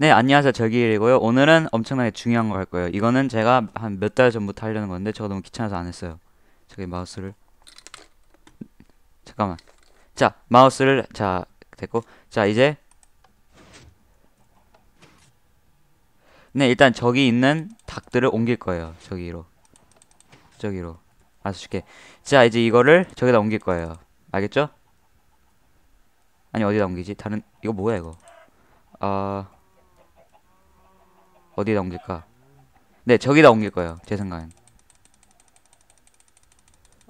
네, 안녕하세요. 절기일이고요. 오늘은 엄청나게 중요한 거 할 거예요. 이거는 제가 한 몇 달 전부터 하려는 건데 제가 너무 귀찮아서 안 했어요. 저기 마우스를 잠깐만. 자, 마우스를 자 됐고 자 이제 네 일단 저기 있는 닭들을 옮길 거예요. 저기로 저기로 아주 쉽게. 자 이제 이거를 저기다 옮길 거예요. 알겠죠? 아니 어디다 옮기지? 다른 이거 뭐야 이거? 아 어 디다 옮길까? 네, 저기다 옮길 거예요. 제 생각엔.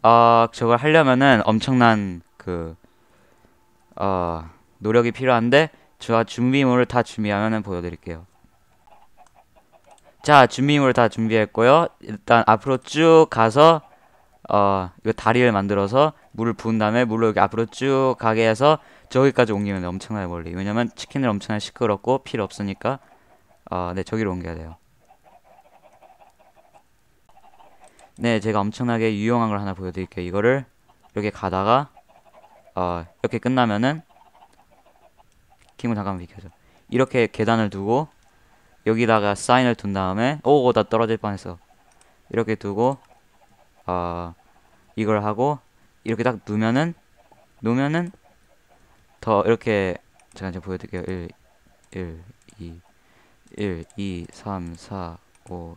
아, 저걸 하려면은 엄청난 그, 어, 노력이 필요한데, 제가 준비물을 다 준비하면은 보여드릴게요. 자, 준비물을 다 준비했고요. 일단 앞으로 쭉 가서, 어, 이거 다리를 만들어서 물을 부은 다음에 물로 여기 앞으로 쭉 가게 해서 저기까지 옮기면 엄청나게 멀리. 왜냐면 치킨을 엄청나게 시끄럽고 필요 없으니까 어, 네, 저기로 옮겨야 돼요. 네, 제가 엄청나게 유용한 걸 하나 보여드릴게요. 이거를 이렇게 가다가 어, 이렇게 끝나면은 킹구 잠깐만 비켜줘. 이렇게 계단을 두고 여기다가 사인을 둔 다음에 오, 나 떨어질 뻔했어. 이렇게 두고 어, 이걸 하고 이렇게 딱 누면은 놓으면은 더 이렇게 제가 이제 보여드릴게요. 1, 1, 2 1, 2, 3, 4, 5,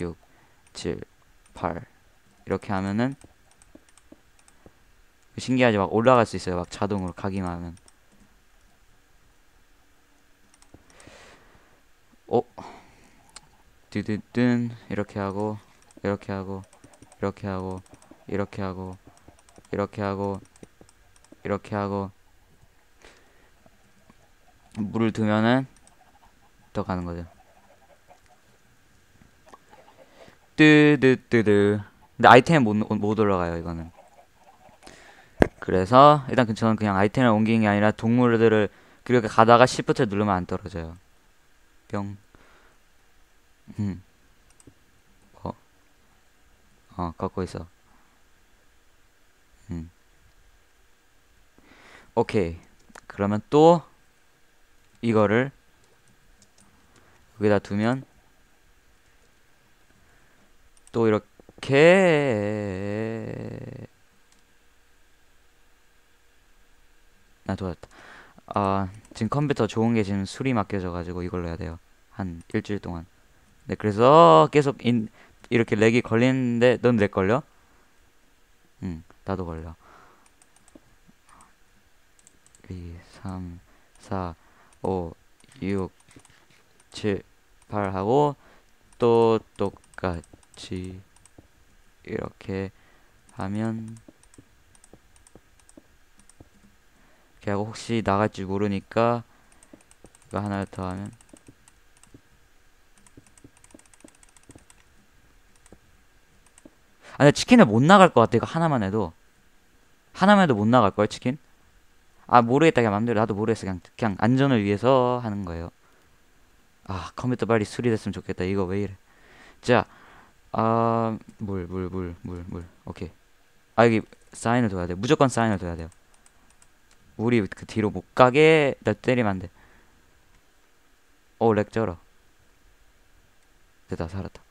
6, 7, 8 이렇게 하면은 신기하지 막 올라갈 수 있어요. 막 자동으로 가기만 하면. 어? 드드든 이렇게 하고 이렇게 하고 이렇게 하고 이렇게 하고 이렇게 하고 이렇게 하고. 물을 두면은 더 가는 거죠. 뜨드뜨드. 근데 아이템 못, 못 올라가요, 이거는. 그래서 일단 그 저는 그냥 아이템을 옮기는 게 아니라 동물들을 그렇게 가다가 시프트 누르면 안 떨어져요. 뿅. 음. 어. 어, 걷고 있어. 음. 오케이. 그러면 또 이거를 여기다 두면 또 이렇게 나 도왔다. 아 지금 컴퓨터 좋은 게 지금 수리 맡겨져 가지고 이걸로 해야 돼요. 한 일주일 동안. 네 그래서 계속 인, 이렇게 렉이 걸리는데 넌 렉 걸려? 응 나도 걸려. 2, 3, 4, 5, 6, 7, 8 하고 또 똑같이 이렇게 하면 이렇게 하고 혹시 나갈지 모르니까 이거 하나 더 하면 아 근데 치킨을 못 나갈 것 같아 이거 하나만 해도. 하나만 해도 못 나갈걸 치킨? 아 모르겠다 그냥 맘대로. 나도 모르겠어 그냥 그냥 안전을 위해서 하는 거예요 아 컴퓨터 빨리 수리됐으면 좋겠다 이거 왜 이래 자 아, 물, 물, 물, 물, 물. 오케이. 아, 여기 사인을 둬야 돼. 무조건 사인을 둬야 돼요. 우리 그 뒤로 못 가게 나 때리면 안 돼. 오, 렉 쩔어. 됐다, 살았다.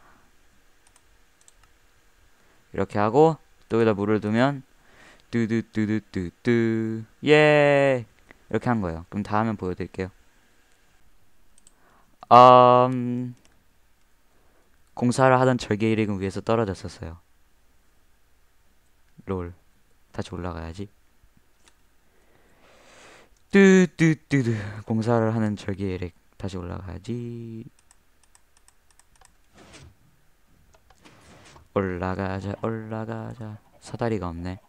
이렇게 하고 또 여기다 물을 두면 뚜두뚜두뚜뚜 예 이렇게 한 거예요. 그럼 다음에 보여드릴게요. 음, 공사를 하던 절개 일익은 위에서 떨어졌었어요. 롤. 다시 올라가야지. 뚜뚜뚜뚜 공사를 하는 절개 일익 다시 올라가야지. 올라가자 올라가자 사다리가 없네.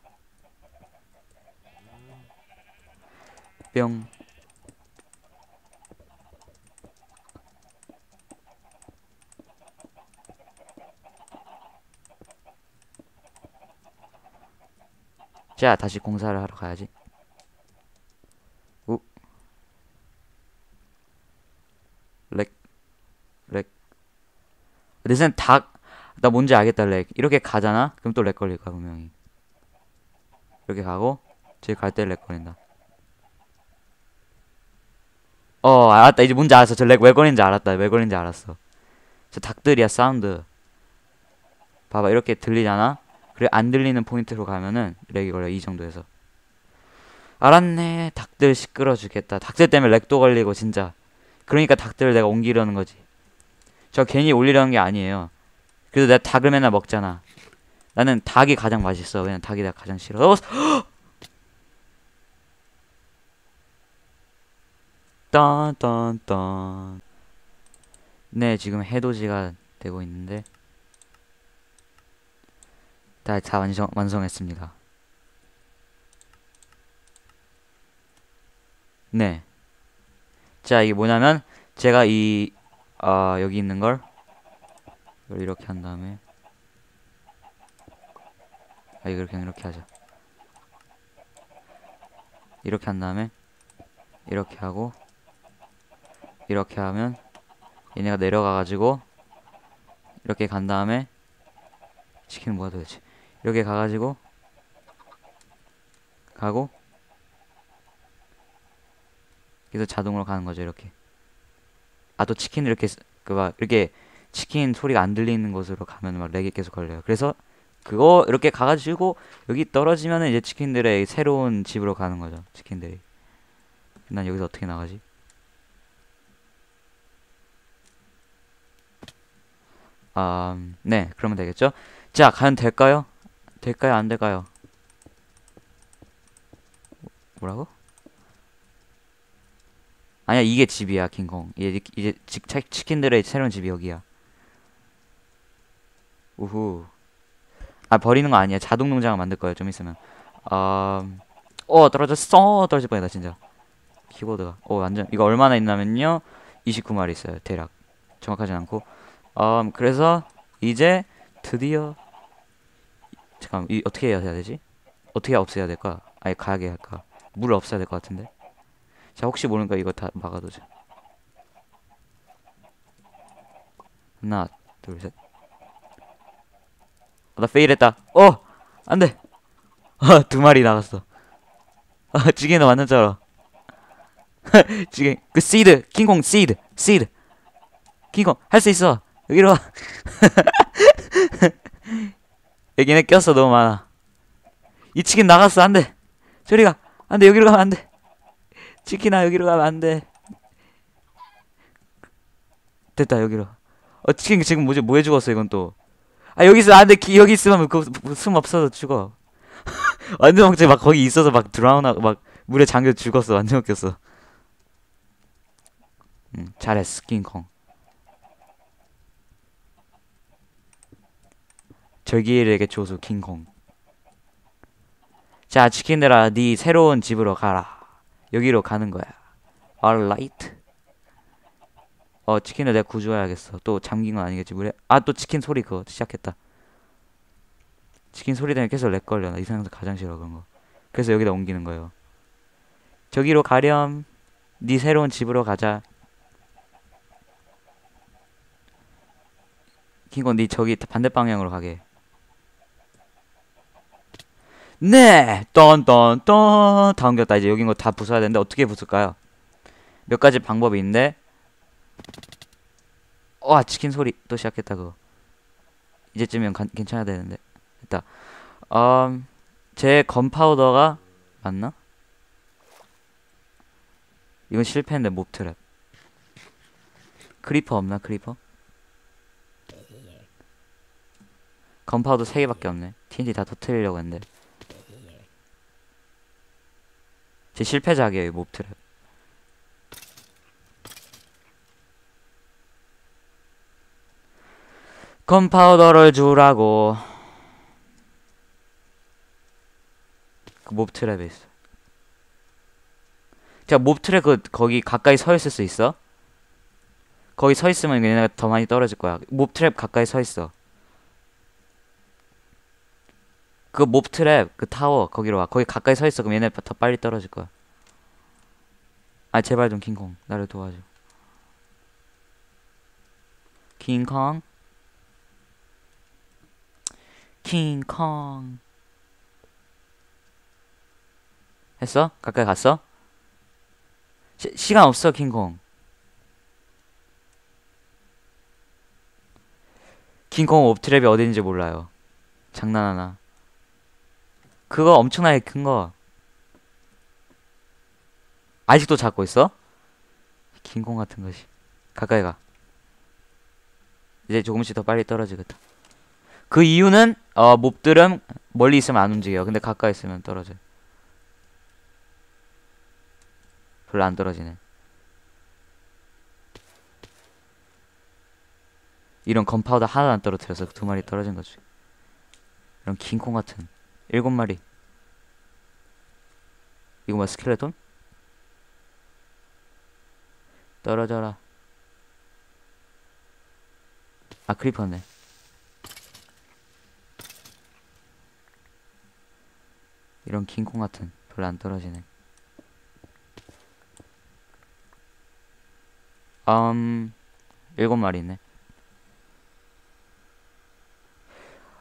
뿅. 자, 다시 공사를 하러 가야지. 우. 렉. 렉. 내 생각 닭, 나 뭔지 알겠다, 렉. 이렇게 가잖아? 그럼 또 렉 걸릴 거야, 분명히. 이렇게 가고, 저기 갈때 렉 걸린다. 어 알았다 이제 뭔지 알았어 저 렉 왜 걸리는지 알았다 왜 걸리는지 알았어 저 닭들이야 사운드 봐봐 이렇게 들리잖아 그래 안 들리는 포인트로 가면은 렉이 걸려 이 정도에서. 알았네 닭들 시끄러 죽겠다. 닭들 때문에 렉도 걸리고 진짜. 그러니까 닭들을 내가 옮기려는 거지. 저 괜히 올리려는 게 아니에요. 그래도 내가 닭을 맨날 먹잖아. 나는 닭이 가장 맛있어. 왜냐면 닭이 내가 가장 싫어. 어, 딴딴딴. 네 지금 해돋이가 되고 있는데 다, 다 완성, 완성했습니다 네. 자, 이게 뭐냐면, 제가 이, 아, 여기 있는 걸, 이렇게 한 다음에, 아, 이걸 그냥 이렇게 하자. 이렇게 한 다음에, 이렇게 하고, 이렇게 하면, 얘네가 내려가가지고, 이렇게 간 다음에, 시키는 뭐야 도대체. 이렇게 가가지고, 가고, 그래서 자동으로 가는 거죠 이렇게 아 또 치킨 이렇게 그 막 이렇게 치킨 소리가 안 들리는 곳으로 가면 막 렉이 계속 걸려요 그래서 그거 이렇게 가가지고 여기 떨어지면은 이제 치킨들의 새로운 집으로 가는 거죠 치킨들이 난 여기서 어떻게 나가지 아, 네, 그러면 되겠죠? 자, 가면 될까요? 될까요? 안 될까요? 뭐라고? 아니야 이게 집이야 킹콩. 이제 이제 치, 치킨들의 새로운 집이 여기야. 우후. 아 버리는 거 아니야. 자동 농장을 만들 거야 좀 있으면. 어, 어 떨어졌어. 떨어질 뻔했다 진짜. 키보드가. 어 완전 이거 얼마나 있냐면요. 29마리 있어요 대략. 정확하진 않고. 음 그래서 이제 드디어 잠깐 이 어떻게 해야 되지? 어떻게 없애야 될까? 아예 가게 할까? 물 없애야 될 것 같은데? 자 혹시 모르니까 이거 다 막아두자. 하나 둘셋. 어, 나 페일했다. 어! 안돼! 어, 두 마리 나갔어. 아 지게는 완전 쩔어. 지게 그 시드 킹콩 시드 시드 킹콩 할 수 있어. 여기로 와 여기는 꼈어 너무 많아. 이 치킨 나갔어 안돼. 저리가. 안돼 여기로 가면 안돼. 치킨아 여기로 가면 안돼. 됐다 여기로. 어 치킨 지금 뭐지 뭐해 죽었어 이건 또? 아 여기 있어 안돼. 여기 있으면 그숨 없어서 죽어. 완전 막, 막 거기 있어서 막 드라운하 막 물에 잠겨 죽었어. 완전 웃겼어. 응 잘했어 킹콩 절기일에게 조수 킹콩 자 치킨들아 네 새로운 집으로 가라 여기로 가는 거야. alright. 어 치킨을 내가 구조해야겠어. 또 잠긴 건 아니겠지 물에. 아 또 치킨 소리 그거 시작했다. 치킨 소리 때문에 계속 렉 걸려. 나이 세상에서 가장 싫어 그런 거. 그래서 여기다 옮기는 거예요. 저기로 가렴. 네 새로운 집으로 가자. 킹건 네 저기 반대 방향으로 가게. 네! 떤떤떤 다 옮겼다. 이제 여긴 거 다 부숴야 되는데 어떻게 부술까요? 몇 가지 방법이 있는데 와 치킨 소리 또 시작했다 그거 이제쯤이면 가, 괜찮아야 되는데 됐다 음, 제 건파우더가 맞나? 이건 실패인데 몹트랩 크리퍼 없나 크리퍼? 건파우더 3개밖에 없네 TNT 다 터트리려고 했는데 제 실패작이에요, 몹트랩. 건파우더를 주라고. 그 몹트랩에 있어. 자, 몹트랩 그, 거기 가까이 서 있을 수 있어? 거기 서 있으면 얘네가 더 많이 떨어질 거야. 몹트랩 가까이 서 있어. 그 몹트랩 그 타워 거기로 와. 거기 가까이 서 있어. 그럼 얘네 더 빨리 떨어질 거야. 아 제발 좀 킹콩. 나를 도와줘. 킹콩. 킹콩. 했어? 가까이 갔어? 시, 시간 없어 킹콩. 킹콩 옵트랩이 어딘지 몰라요. 장난하나 그거 엄청나게 큰 거. 아직도 잡고 있어? 킹콩 같은 것이. 가까이 가. 이제 조금씩 더 빨리 떨어지겠다. 그 이유는 어 몹들은 멀리 있으면 안 움직여요 근데 가까이 있으면 떨어져요 별로 안 떨어지네. 이런 건파우더 하나도 안 떨어뜨려서 두 마리 떨어진 거지. 이런 킹콩 같은 일곱 마리. 이거 뭐 스켈레톤? 떨어져라. 아 크리퍼네. 이런 킹콩 같은 별로 안 떨어지네. 음 일곱 마리 있네.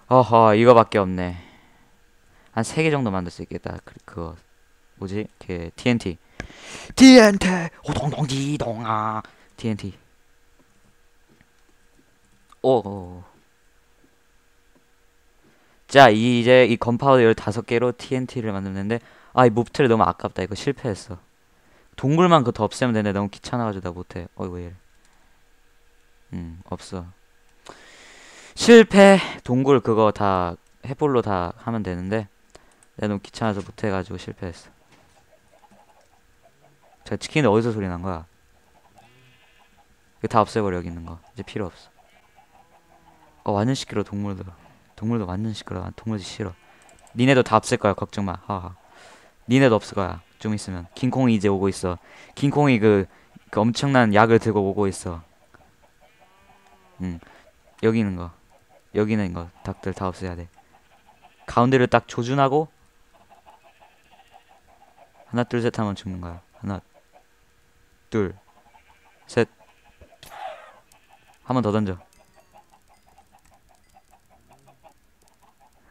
어허 이거밖에 없네 한세개 정도 만들 수 있겠다 그, 그거 뭐지 그 TNT TNT 호동동지동아 TNT 오 자, 이 이제 이 건파우더 15개로 TNT를 만드는데 아, 이 몹틀 너무 아깝다. 이거 실패했어. 동굴만 그거 더 없애면 되는데 너무 귀찮아가지고 나 못해. 어이 왜 이래. 음, 없어. 실패. 동굴 그거 다 햇불로 다 하면 되는데 너무 귀찮아서 못해가지고 실패했어. 저 치킨이 어디서 소리 난 거야? 이거 다 없애버려 여기 있는 거. 이제 필요 없어. 어 완전 시끄러 동물들. 동물도 완전 시끄러. 동물도 싫어. 니네도 다 없을 거야. 걱정 마. 하하. 니네도 없을 거야. 좀 있으면. 킹콩이 이제 오고 있어. 킹콩이 그, 그 엄청난 약을 들고 오고 있어. 응. 여기 있는 거. 여기 있는 거. 닭들 다 없애야 돼. 가운데를 딱 조준하고 하나 둘 셋 하면 죽는 거야. 하나 둘 셋. 한 번 더 던져.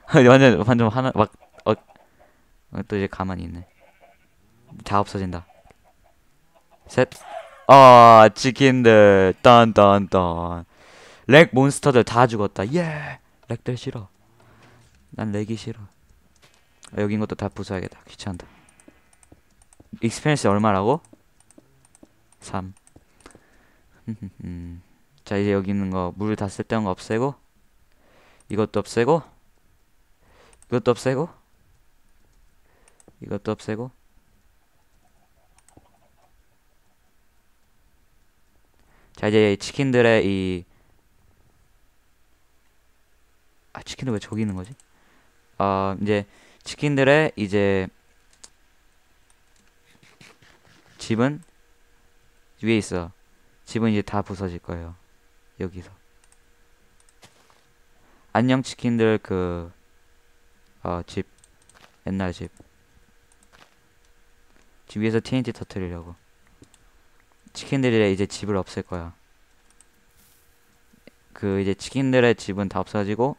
완전 완전 하나 막 어, 어, 또 이제 가만히 있네. 다 없어진다. 셋. 아 치킨들 딴딴딴. 렉 몬스터들 다 죽었다. 예. 렉들 싫어. 난 렉이 싫어. 아, 있는 것도 다 부숴야겠다. 귀찮다. 익스페리언스 얼마라고? 3. 자 이제 여기 있는 거 물 다 쓸데없는 거 없애고 이것도 없애고 이것도 없애고 이것도 없애고 자 이제 치킨들의 이 아, 치킨들 왜 저기 있는 거지? 어, 이제 치킨들의 이제 집은 위에 있어. 집은 이제 다 부서질 거예요. 여기서. 안녕 치킨들 그 어, 집 옛날 집. 집 위에서 TNT 터트리려고. 치킨들이 이제 집을 없앨 거야. 그 이제 치킨들의 집은 다 없어지고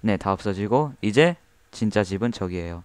네, 다 없어지고 이제 진짜 집은 저기에요.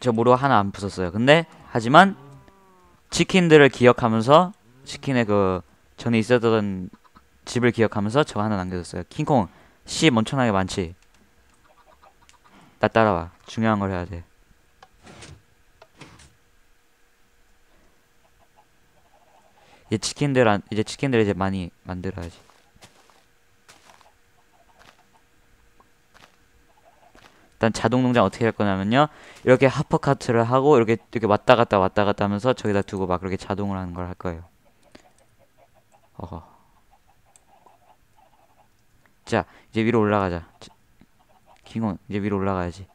저 모르고 하나 안 부쉈어요. 근데, 하지만, 치킨들을 기억하면서, 치킨의 그, 전에 있었던 집을 기억하면서 저거 하나 남겨뒀어요. 킹콩, 씨 엄청나게 많지? 나 따라와. 중요한 걸 해야 돼. 이제 치킨들, 안, 이제 치킨들 이제 많이 만들어야지. 일단 자동 농장 어떻게 할 거냐면요. 이렇게 하퍼카트를 하고 이렇게 이렇게 왔다 갔다 왔다 갔다 하면서 저기다 두고 막 그렇게 자동으로 하는 걸 할 거예요. 어허. 자, 이제 위로 올라가자. 킹원 이제 위로 올라가야지.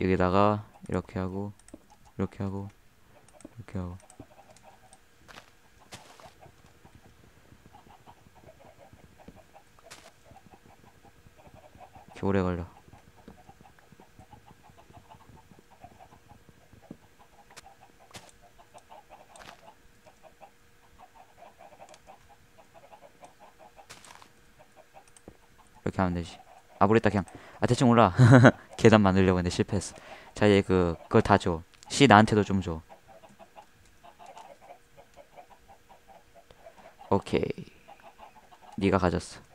여기다가 이렇게 하고 이렇게 하고 이렇게 하고 이렇게 오래 걸려. 이렇게 하면 되지. 아 모르겠다 그냥. 아 대충 몰라. 계단 만들려고 했는데 실패했어. 자 이제 그 그걸 다줘씨 나한테도 좀줘. 오케이. 네가 가졌어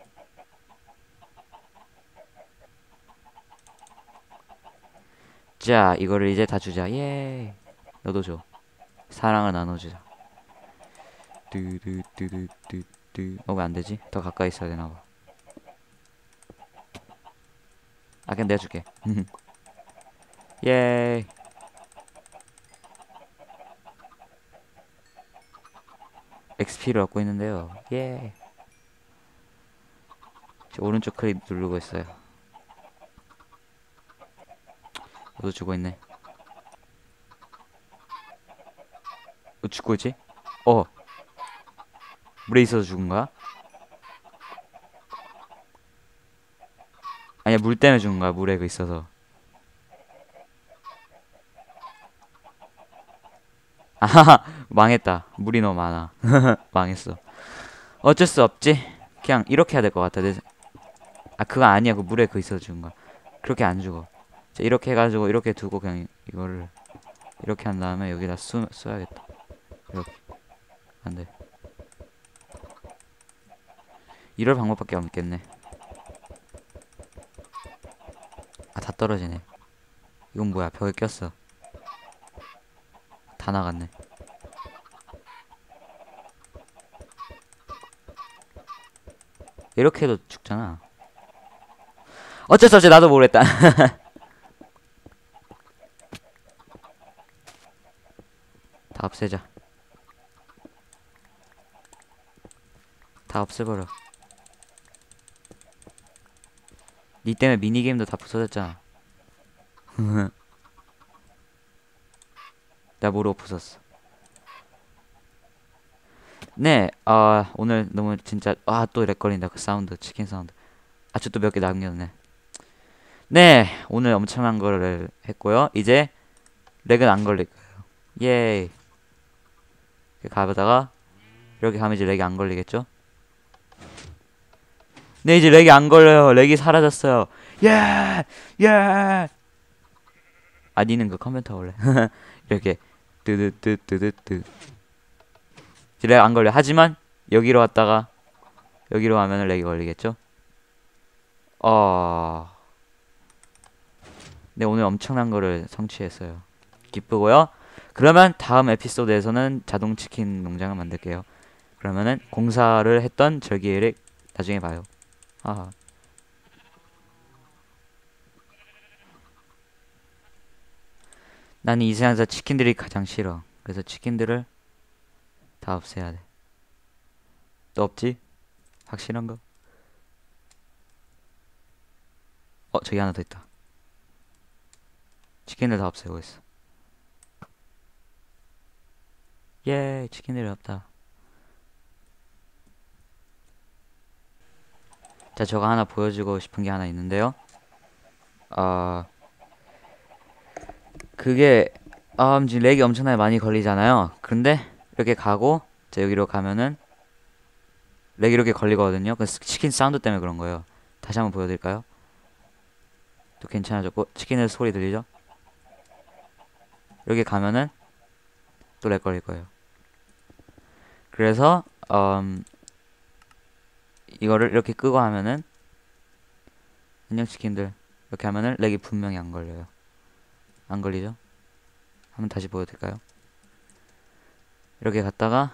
자 이거를 이제 다 주자. 예. 너도 줘. 사랑을 나눠주자. 뚜두뚜두뚜뚜. 어왜 안되지? 더 가까이 있어야 되나봐. 아 그냥 내가 줄게. 예. XP를 얻고 있는데요. 예. 저 오른쪽 클릭 누르고 있어요 너도 죽고 있네. 어 죽고 있지? 어. 물에 있어서 죽은 거야? 아니야 물 때문에 죽은 거야 물에 그 있어서. 아하하 망했다. 물이 너무 많아. 망했어. 어쩔 수 없지. 그냥 이렇게 해야 될 것 같아 내... 아 그거 아니야. 그 물에 그 있어서 죽은 거야. 그렇게 안 죽어 자 이렇게 해가지고 이렇게 두고 그냥 이거를 이렇게 한 다음에 여기다 쏘, 쏘야겠다. 이렇게. 안돼. 이럴 방법밖에 없겠네. 아 다 떨어지네. 이건 뭐야? 벽에 꼈어. 다 나갔네. 이렇게 해도 죽잖아. 어쩔 수 없지 나도 모르겠다 없애자. 다 없애버려. 니 때문에 미니게임도 다 부서졌잖아. 나 모르고 부쉈어. 네, 아 오늘 너무 진짜 아 또 렉걸린다 그 사운드 치킨 사운드. 아주 또 몇 개 남겼네. 네 오늘 엄청난 거를 했고요. 이제 렉은 안 걸릴 거예요. 예이 가보다가 이렇게 가면 이제 렉이 안 걸리겠죠? 네 이제 렉이 안 걸려요. 렉이 사라졌어요. 예! 예! 아 니는 그 컴퓨터 원래? 이렇게 뜨드뜨뜨뜨뜨 이제 렉 안 걸려 하지만 여기로 왔다가 여기로 가면 렉이 걸리겠죠? 어... 네 오늘 엄청난 거를 성취했어요. 기쁘고요 그러면 다음 에피소드에서는 자동 치킨 농장을 만들게요 그러면은 공사를 했던 절기를 나중에 봐요 아. 나는 이 세상에서 치킨들이 가장 싫어. 그래서 치킨들을 다 없애야 돼. 또 없지? 확실한 거? 어, 저기 하나 더 있다. 치킨들 다 없애고 있어. 예, 치킨들이 없다. 자, 저거 하나 보여주고 싶은 게 하나 있는데요. 아, 그게 아, 지금 렉이 엄청나게 많이 걸리잖아요. 근데 이렇게 가고 자, 여기로 가면은 렉이 이렇게 걸리거든요. 그 치킨 사운드 때문에 그런 거예요. 다시 한번 보여드릴까요? 또 괜찮아졌고 치킨의 소리 들리죠? 여기 가면은 또 렉 걸릴 거예요. 그래서 음, 이거를 이렇게 끄고 하면은 안녕 치킨들 이렇게 하면은 렉이 분명히 안 걸려요 안 걸리죠? 한번 다시 보여드릴까요? 이렇게 갔다가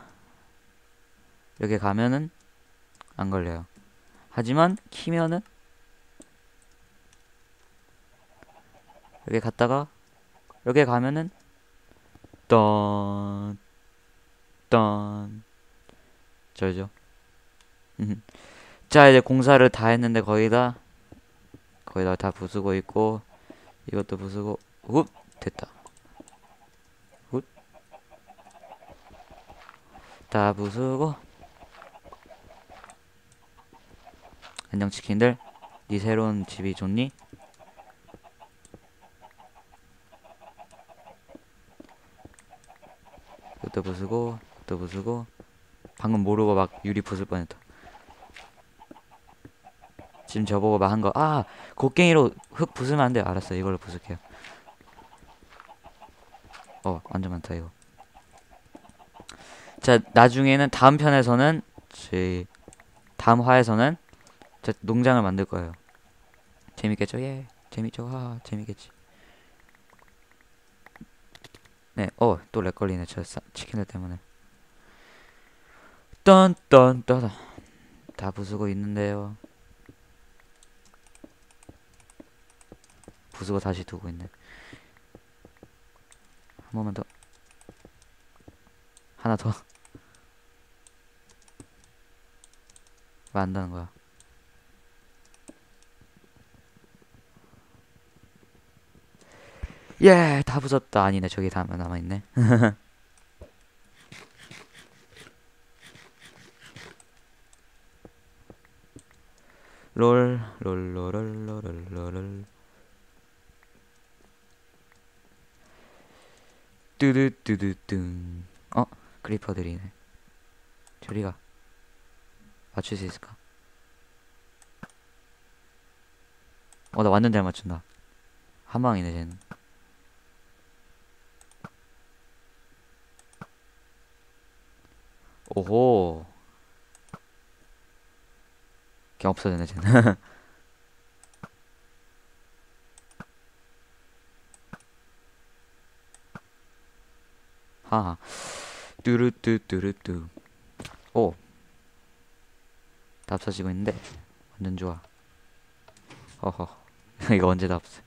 이렇게 가면은 안 걸려요 하지만 키면은 이렇게 갔다가 이렇게 가면은 떤, 떤, 저죠. 자 이제 공사를 다 했는데 거의 다 거의 다, 다 부수고 있고 이것도 부수고 흡 됐다. 굿. 다 부수고. 안녕 치킨들. 네 새로운 집이 좋니? 이것도 부수고, 이것도 부수고. 방금 모르고 막 유리 부술 뻔했다. 지금 저보고 막 한 거, 아, 곡괭이로 흙 부수면 안 돼. 알았어, 이걸로 부술게요. 어, 완전 많다, 이거. 자, 나중에는 다음 편에서는, 제, 다음 화에서는, 저 농장을 만들 거예요. 재밌겠죠? 예. 재밌죠? 하, 재밌겠지. 네, 어, 또 렉 걸리네. 저 싸- 치킨들 때문에. 딴딴따다. 다 부수고 있는데요. 부수고 다시 두고 있네. 한 번만 더. 하나 더. 왜 안 다는 거야? 예, 다 부쉈다. 아니네, 저기 다 남아있네. 롤, 롤, 롤, 롤, 롤, 롤, 롤, 롤. 뚜두뚜두뚱. 어, 크리퍼들이네. 저리가. 맞출 수 있을까? 어, 나 완전 잘 맞춘다. 한 방이네, 쟤는. 오호. 그냥 없어졌네, 쟤는. 하하. 뚜루뚜 뚜루뚜. 오. 다 없어지고 있는데. 완전 좋아. 허허. 이거 언제 다 없어.